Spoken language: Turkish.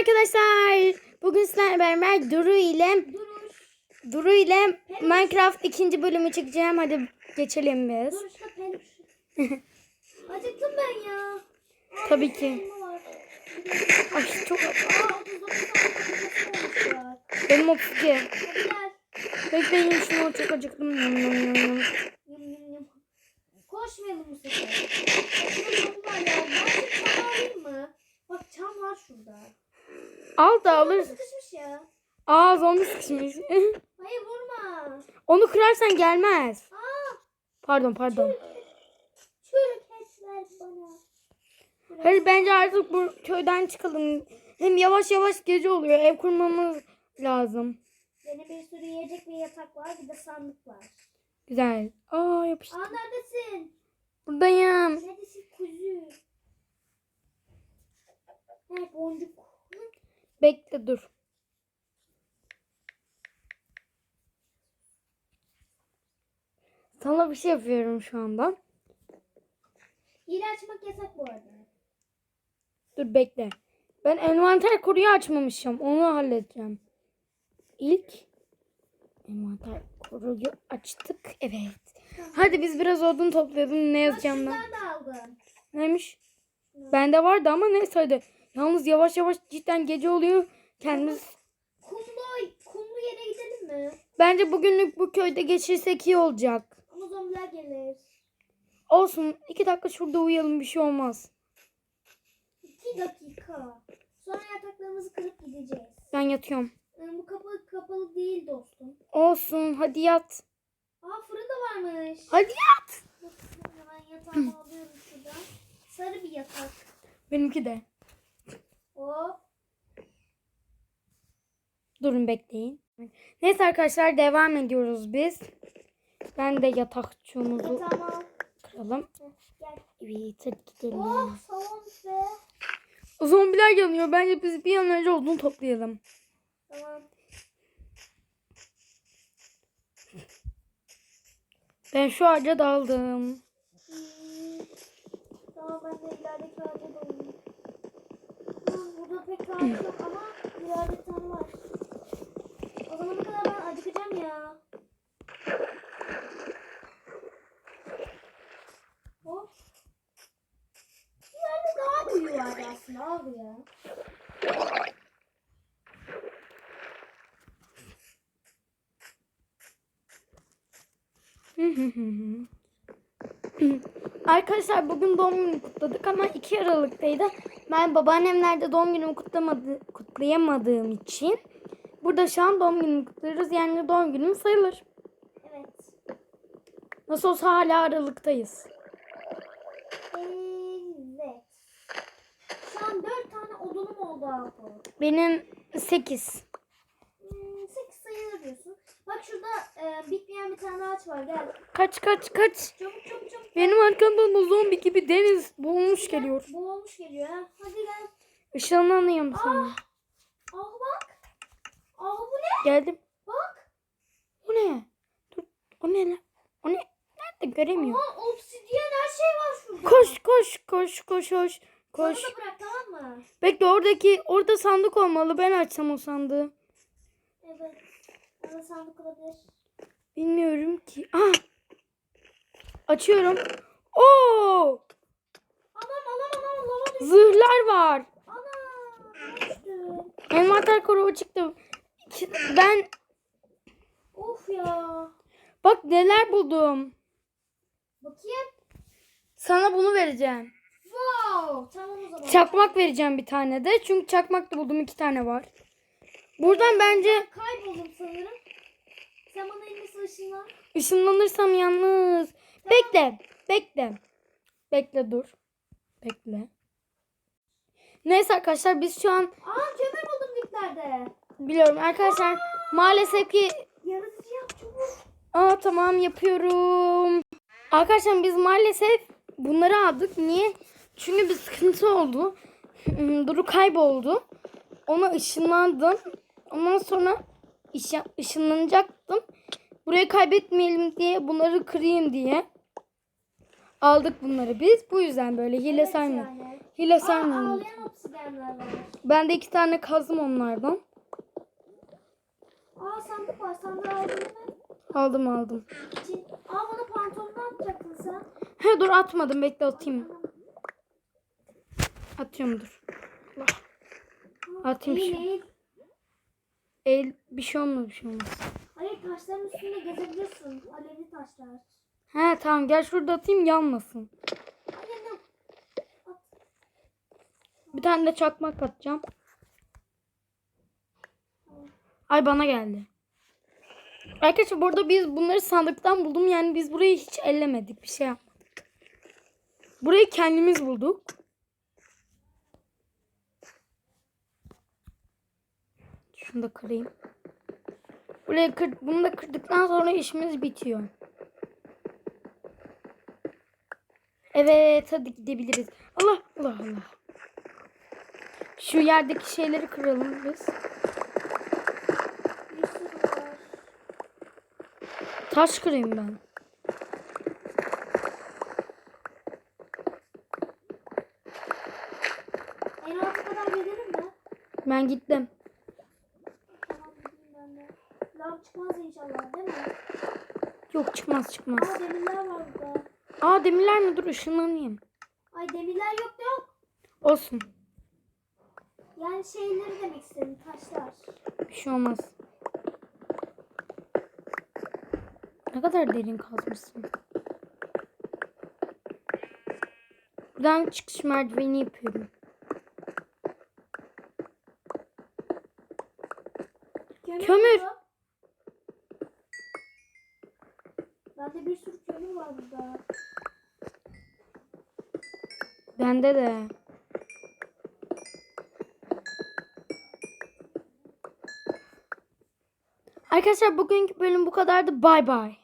arkadaşlar. Bugün sizlerle beraber Duru ile. Duru ile Minecraft ikinci bölümü çekeceğim. Hadi geçelim biz. Acıktım ben ya. Tabii ki. Ay çok Aa 39 tane olmuş ya. benim o fikir. Bekleyin şunu çok acıktım. Koşmayalım bu sefer. Şurada var ya. Ben şu çam alayım mı? Bak çam var şurada. Al da alırız. Sıkışmış ya. Aa zombi sıkışmış. Hayır vurma. Onu kırarsan gelmez. Aa Pardon pardon. çürük bana. Hadi bence artık bu köyden çıkalım. Hem yavaş yavaş gece oluyor. Ev kurmamız lazım. Yine bir sürü yiyecek ve yatak var. Bir de sandık var. Güzel. Aa yapıştı. Aa neredesin? Buradayım. Neredesin kuzu? He boncuk. Bekle dur. Sana bir şey yapıyorum şu anda. Hile açmak yasak bu arada. Dur bekle. Ben envanter koruyu açmamışım. Onu halledeceğim. İlk envanter koruyu açtık. Evet. Hadi biz biraz odun toplayalım. Ne yazacağım ben? Neymiş? Bende vardı ama neyse hadi. Yalnız yavaş yavaş cidden gece oluyor. Kendimiz Kumlu, kumlu yere gidelim mi? Bence bugünlük bu köyde geçirsek iyi olacak. Ama zombiler gelir. Olsun. iki dakika şurada uyuyalım bir şey olmaz. İki dakika. Sonra yataklarımızı kırıp gideceğiz. Ben yatıyorum. Ee, Bu kapı kapalı değil dostum. Olsun hadi yat. Aa fırın da varmış. Hadi yat. Hemen yatağımı alıyorum şuradan. Sarı bir yatak. Benimki de. Durun bekleyin. Neyse arkadaşlar devam ediyoruz biz. Ben de yatakçığımızı al. kıralım. Evet hadi gidelim. Oh salon be. Zombiler yanıyor. Bence biz bir an önce odun toplayalım. Tamam. Ben şu ağaca daldım. Tamam ben de ilerideki ağaca. Hmm, burada pek ağaç yok ama ileride bir tane var. O zamana kadar ben acıkacağım ya. Hop. İleride daha büyüğü bu ya. Arkadaşlar bugün doğum günümü kutladık ama 2 Aralık'taydı. Ben babaannemlerde doğum günümü kutlamadı, kutlayamadığım için burada şu an doğum günümü kutluyoruz. Yani doğum günüm sayılır. Evet. Nasıl olsa hala Aralık'tayız. Evet. Şu an dört tane odunum oldu abi. Benim 8. Hmm, sekiz sayılır diyorsun. Bak şurada e, bitmeyen bir tane ağaç var. Gel. Kaç kaç kaç. Çabuk çabuk çabuk. Benim arkamdan o zombi gibi deniz boğulmuş geliyor. Bu olmuş geliyor ha. Hadi gel. Işınlanıyorum sana. Ah bak. Ah bu ne? Geldim. Bak. O ne? Dur. O ne lan? O ne? Nerede göremiyorum. Aa obsidyen her şey var şurada. Koş koş koş koş koş. Koş. Da bırak tamam mı? Bekle oradaki orada sandık olmalı. Ben açsam o sandığı. Evet. Bana sandık olabilir. Bilmiyorum ki. Ah! Açıyorum. Oo! Anam anam anam lava düştü. Zırhlar var. Anam. Düştü. Envanter koruğu çıktı. Ben Of ya. bak neler buldum. Bakayım. Sana bunu vereceğim. Wow. Tamam o zaman. Çakmak vereceğim bir tane de. Çünkü çakmak da buldum iki tane var. Buradan bence Kayboldum sanırım. Sen bana en iyisi ışınlan. ışınlanırsam yalnız. Bekle. Bekle. Bekle dur. Bekle. Neyse arkadaşlar biz şu an Aa kömür buldum diplerde. biliyorum arkadaşlar maalesef ki Yaratıcı yap çabuk. Aa tamam yapıyorum. Arkadaşlar biz maalesef bunları aldık. Niye? Çünkü bir sıkıntı oldu. Hmm, Duru kayboldu. Ona ışınlandım. Ondan sonra ışın, ışınlanacaktım. Burayı kaybetmeyelim diye bunları kırayım diye. Aldık bunları biz. Bu yüzden böyle hile Evet saymıyorum. yani. Hile var. Ben de iki tane kazdım onlardan. Aa sandık var. Sandığı aldın mi? Aldım aldım. Aa bana pantolonu atacaktın sen. He dur atmadım bekle atayım. Tamam. Atıyorum dur. Atayım eğil. El bir şey olmaz bir şey olmaz. Hayır taşların üstünde gezebiliyorsun. Alevli taşlar. He tamam gel şurada atayım yanmasın. Bir tane de çakmak atacağım. Ay bana geldi. Arkadaşlar burada biz bunları sandıktan buldum. Yani biz burayı hiç ellemedik. Bir şey yapmadık. Burayı kendimiz bulduk. Şunu da kırayım. Burayı kır, bunu da kırdıktan sonra işimiz bitiyor. Evet hadi gidebiliriz. Allah Allah Allah. Şu yerdeki şeyleri kıralım biz. Taş kırayım ben. En alta kadar gelirim mi? Ben gittim. Tamam gideyim ben de. Lav çıkmaz inşallah değil mi? Yok çıkmaz çıkmaz. Aa demirler var burada. Aa demirler mi? Dur ışınlanayım. Ay demirler yok yok. Olsun. Yani şeyleri demek istedim taşlar. Bir şey olmaz. Ne kadar derin kazmışsın. Buradan çıkış merdiveni yapıyorum. Kömür. burada. Bende bir sürü kömür var burada. Bende de. Arkadaşlar bugünkü bölüm bu kadardı. Bay bay.